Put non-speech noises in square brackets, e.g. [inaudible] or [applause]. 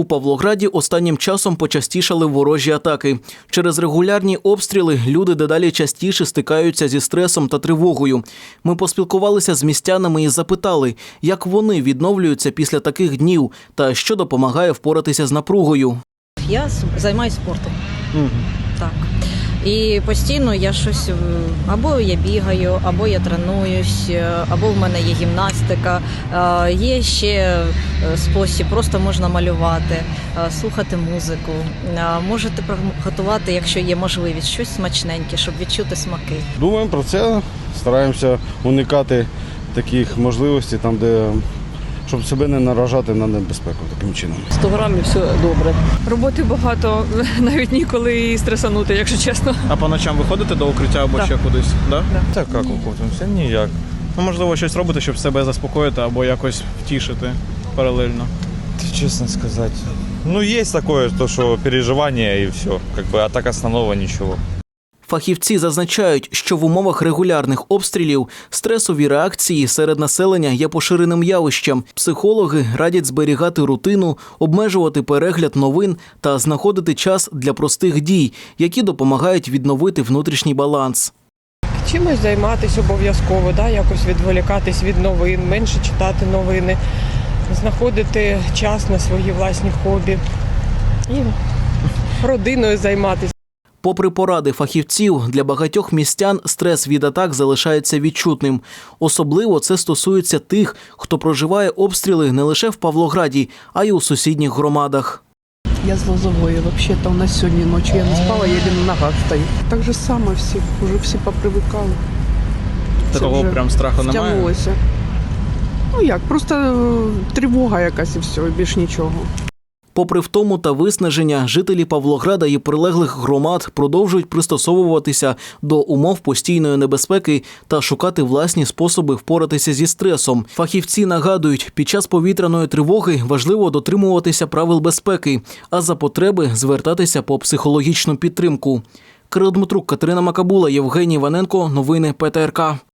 У Павлограді останнім часом почастішали ворожі атаки. Через регулярні обстріли люди дедалі частіше стикаються зі стресом та тривогою. Ми поспілкувалися з містянами і запитали, як вони відновлюються після таких днів та що допомагає впоратися з напругою. Я займаюся спортом. Так. І постійно я щось або я бігаю, або я тренуюсь, е, або в мене є гімнастика. Е, Є ще е, спосіб, просто можна малювати, слухати музику. Можете приготувати, якщо є можливість, щось смачненьке, щоб відчути смаки. Думаємо про це, стараємося уникати таких можливостей, там, де щоб себе не наражати на небезпеку таким чином. 100 грамів все добре. Роботи багато, [laughs] навіть ніколи і стресанути, якщо чесно. А по ночам виходите до укриття або Так. ще кудись? Да? Так як охотимося? Ніяк. Ну, можливо, щось робите, щоб себе заспокоїти або якось втішити паралельно. Чесно сказати. Ну, є таке, то, що переживання і все. Как бы, а так основного нічого. Фахівці зазначають, що в умовах регулярних обстрілів стресові реакції серед населення є поширеним явищем. Психологи радять зберігати рутину, обмежувати перегляд новин та знаходити час для простих дій, які допомагають відновити внутрішній баланс. Чимось займатися обов'язково, да, якось відволікатись від новин, менше читати новини, знаходити час на свої власні хобі і родиною займатися. Попри поради фахівців, для багатьох містян стрес від атак залишається відчутним. Особливо це стосується тих, хто проживає обстріли не лише в Павлограді, а й у сусідніх громадах. Я з Лозової. Вообще-то у нас сьогодні ночі я не спала, я еле на ногах стою. Так же само всі, вже всі попривикали. Такого прям страху немає. Втягнулося. Ну як, просто е, тривога якась і все, більш нічого. Попри втому та виснаження, жителі Павлограда і прилеглих громад продовжують пристосовуватися до умов постійної небезпеки та шукати власні способи впоратися зі стресом. Фахівці нагадують, під час повітряної тривоги важливо дотримуватися правил безпеки, а за потреби звертатися по психологічну підтримку. Кирил Дмитрук, Катерина Макабула, Євгеній Іваненко. Новини ПТРК.